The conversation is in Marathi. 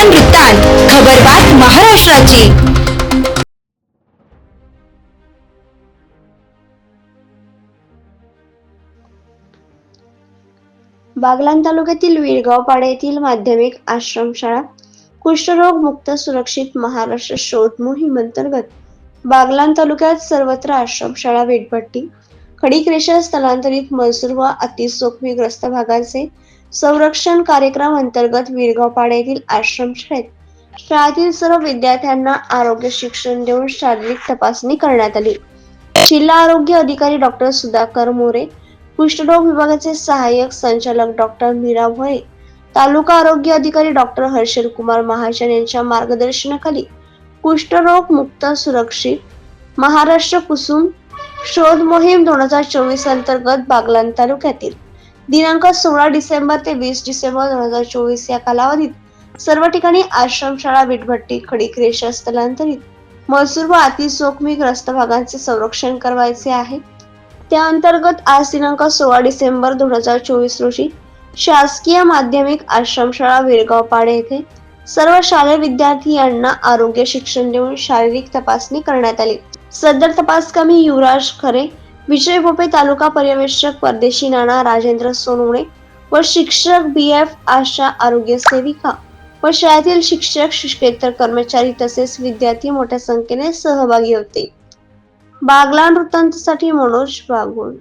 बागलान वृत्तांत खबरबात महाराष्ट्राची. बागलाण तालुक्यातील विरगाव पाडे येथील माध्यमिक आश्रमशाळा कुष्ठरोग मुक्त सुरक्षित महाराष्ट्र शोध मोहीम अंतर्गत बागलाण तालुक्यात सर्वत्र आश्रमशाळा वेटभट्टी खडीक रेषा स्थलांतरित मजूर व अतिजोखमीग्रस्त भागाचे संरक्षण कार्यक्रम अंतर्गत विरगाव पाडा येथील आश्रमशाळेत शाळेतील सर्व विद्यार्थ्यांना आरोग्य शिक्षण देऊन शारीरिक तपासणी करण्यात आली. जिल्हा आरोग्य अधिकारी डॉक्टर सुधाकर मोरे कुष्ठरोग विभागाचे सहाय्यक संचालक डॉक्टर मीरा भोळे तालुका आरोग्य अधिकारी डॉक्टर हर्षल कुमार महाजन यांच्या मार्गदर्शनाखाली कुष्ठरोग मुक्त सुरक्षित महाराष्ट्र कुसुम शोध मोहीम दोन हजार चोवीस अंतर्गत बागलान तालुक्यातील दिनांक सोळा डिसेंबर ते वीस डिसेंबर दोन हजार चोवीस या कालावधीत सर्व ठिकाणी आश्रमशाळा विटभट्टी खडीक रेषा स्थलांतरित. मजूर व अतिजोखमी ग्रस्त भागांचे संरक्षण करवायचे आहे. त्या अंतर्गत आज दिनांक सोळा डिसेंबर दोन हजार चोवीस रोजी शासकीय माध्यमिक आश्रमशाळा विरगाव पाडे येथे सर्व शालेय विद्यार्थी यांना आरोग्य शिक्षण देऊन शारीरिक तपासणी करण्यात आली. सदर तपासकामी युवराज खरे विजय भोपे तालुका पर्यवेक्षक परदेशी नाना राजेंद्र सोनवणे व शिक्षक बी एफ आशा आरोग्य सेविका व शाळेतील शिक्षक शिक्षकेतर कर्मचारी तसेच विद्यार्थी मोठ्या संख्येने सहभागी होते. बागला वृत्तांतसाठी मनोज बागुल